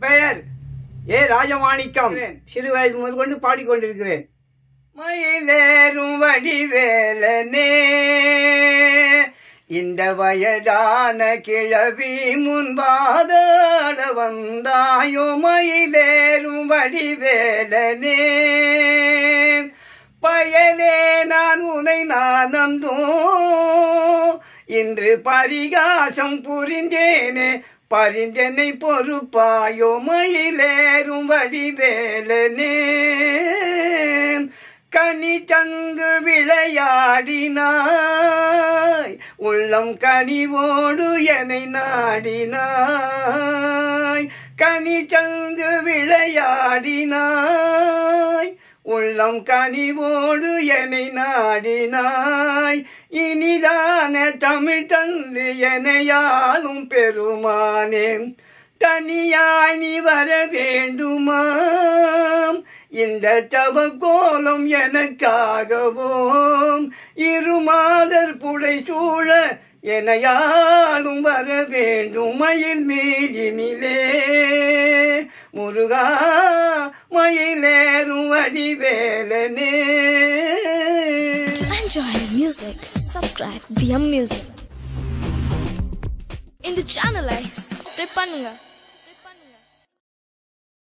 பெயர். ஏ ராஜமாணிக்கம் சிறு வயது முதல் கொண்டு பாடிக்கொண்டிருக்கிறேன். மயிலேறும் வடிவேலனே இந்த வயதான கிழவி முன்பாதாட வந்தாயோ மயிலேறும் வடிவேலனே. பயனே நான் உனை நானந்தோ இன்று பரிகாசம் புரிந்தேனே பரிந்தனை பொறுப்பாயோ மயிலேறும் வடிவேலனே. கனி தங்கு விளையாடினாய் உள்ளம் கனிவோடு என்னை நாடினாய். கனி தங்கு விளையாடினாய் உள்ளம் கனிவோடு என்னை நாடினாய். இனிதான தமிழ் தந்து எனையாளும் பெருமானே. தனியாய் நீ வர வேண்டுமாம். இந்த தவக்கோலம் எனக்காகவும் இருமாதர் புடை சூழ எனையாளும் வர வேண்டும். மயில் மேலினிலே முருகா மயிலே. வடிவேலனே To enjoy music, subscribe VM Music. இந்த சேனலை சப்ஸ்கிரைப் பண்ணுங்க